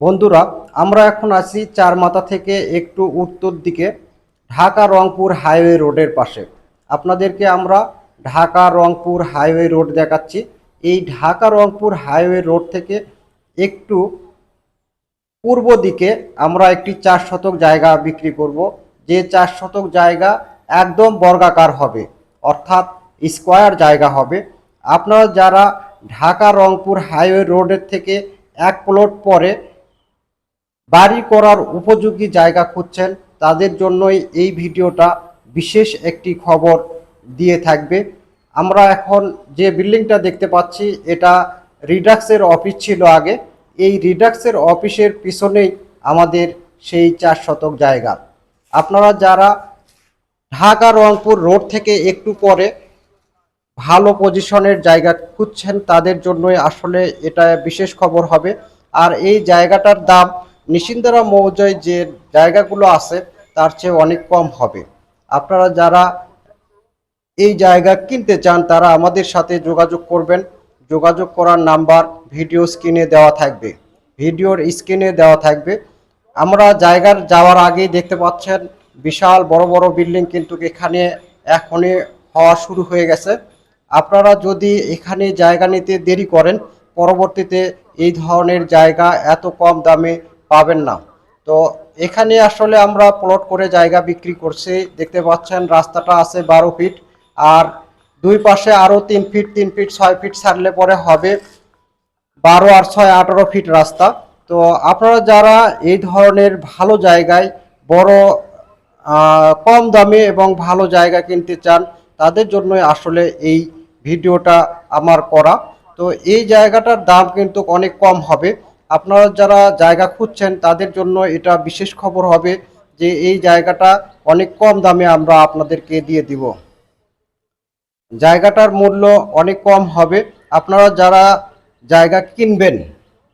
বন্ধুরা, আমরা এখন আছি চার মাথা থেকে একটু উত্তর দিকে, ঢাকা রংপুর হাইওয়ে রোডের পাশে। আপনাদেরকে আমরা ঢাকা রংপুর হাইওয়ে রোড দেখাচ্ছি। এই ঢাকা রংপুর হাইওয়ে রোড থেকে একটু পূর্ব দিকে আমরা একটি চার শতক জায়গা বিক্রি করব। যে চার শতক জায়গা একদম বর্গাকার হবে, অর্থাৎ স্কোয়ার জায়গা হবে। আপনারা যারা ঢাকা রংপুর হাইওয়ে রোডের থেকে এক প্লট পরে বাড়ি করার উপযোগী জায়গা খুঁজছেন। তাদের জন্যই এই ভিডিওটা বিশেষ একটি খবর দিয়ে থাকবে। আমরা এখন যে বিল্ডিংটা দেখতে পাচ্ছি, এটা রিডাক্সের অফিস ছিল আগে। এই রিডাক্সের অফিসের পিছনেই আমাদের সেই চার শতক জায়গা। আপনারা যারা ঢাকা রংপুর রোড থেকে একটু পরে ভালো পজিশনের জায়গা খুঁজছেন, তাদের জন্যই আসলে এটা বিশেষ খবর হবে। আর এই জায়গাটার দাম নিশিন্দারা মৌজায় যে জায়গাগুলো আছে, তার চেয়ে অনেক কম হবে। আপনারা যারা এই জায়গা কিনতে চান, তারা আমাদের সাথে যোগাযোগ করবেন। যোগাযোগ করার নাম্বার ভিডিও স্ক্রিনে দেওয়া থাকবে। ভিডিওর স্ক্রিনে দেওয়া থাকবে। আমরা জায়গার যাওয়ার আগেই দেখতে পাচ্ছেন, বিশাল বড় বড় বিল্ডিং কিন্তু এখানে এখনই হওয়া শুরু হয়ে গেছে। আপনারা যদি এখানে জায়গা নিতে দেরি করেন, পরবর্তীতে এই ধরনের জায়গা এত কম দামে পাবেন না। তো এখানে আসলে আমরা প্লট করে জায়গা বিক্রি করছি। দেখতে পাচ্ছেন রাস্তাটা আছে বারো ফিট আর দুই পাশে আরও তিন ফিট তিন ফিট ছয় ফিট ছাড়লে পরে হবে বারো আর ছয় আঠারো ফিট রাস্তা। তো আপনারা যারা এই ধরনের ভালো জায়গায় বড় কম দামে এবং ভালো জায়গা কিনতে চান, তাদের জন্য আসলে এই ভিডিওটা আমার করা। তো এই জায়গাটার দাম কিন্তু অনেক কম হবে। আপনারা যারা জায়গা খুঁজছেন, তাদের জন্য এটা বিশেষ খবর হবে যে এই জায়গাটা অনেক কম দামে আমরা আপনাদেরকে দিয়ে দিব। জায়গাটার মূল্য অনেক কম হবে। আপনারা যারা জায়গা কিনবেন,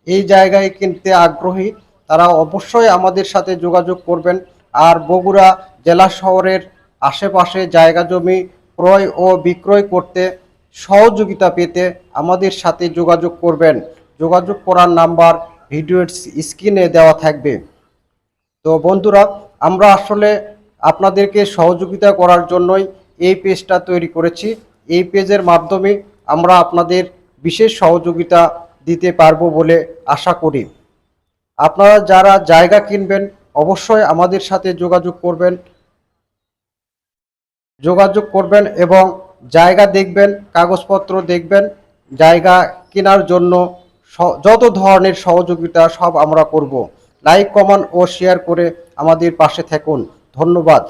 এই জায়গায় কিনতে আগ্রহী, তারা অবশ্যই আমাদের সাথে যোগাযোগ করবেন। আর বগুড়া জেলা শহরের আশেপাশে জায়গা জমি ক্রয় ও বিক্রয় করতে সহযোগিতা পেতে আমাদের সাথে যোগাযোগ করবেন। যোগাযোগ করার নাম্বার ভিডিওর স্ক্রিনে দেওয়া থাকবে। তো বন্ধুরা, আমরা আসলে আপনাদেরকে সহযোগিতা করার জন্যই এই পেজটা তৈরি করেছি। এই পেজের মাধ্যমে আমরা আপনাদের বিশেষ সহযোগিতা দিতে পারব বলে আশা করি। আপনারা যারা জায়গা কিনবেন, অবশ্যই আমাদের সাথে যোগাযোগ করবেন। যোগাযোগ করবেন এবং জায়গা দেখবেন, কাগজপত্র দেখবেন, জায়গা কেনার জন্য যত ধরনের সহযোগিতা সব আমরা করব। লাইক কমেন্ট ও শেয়ার করে আমাদের পাশে থাকুন। ধন্যবাদ।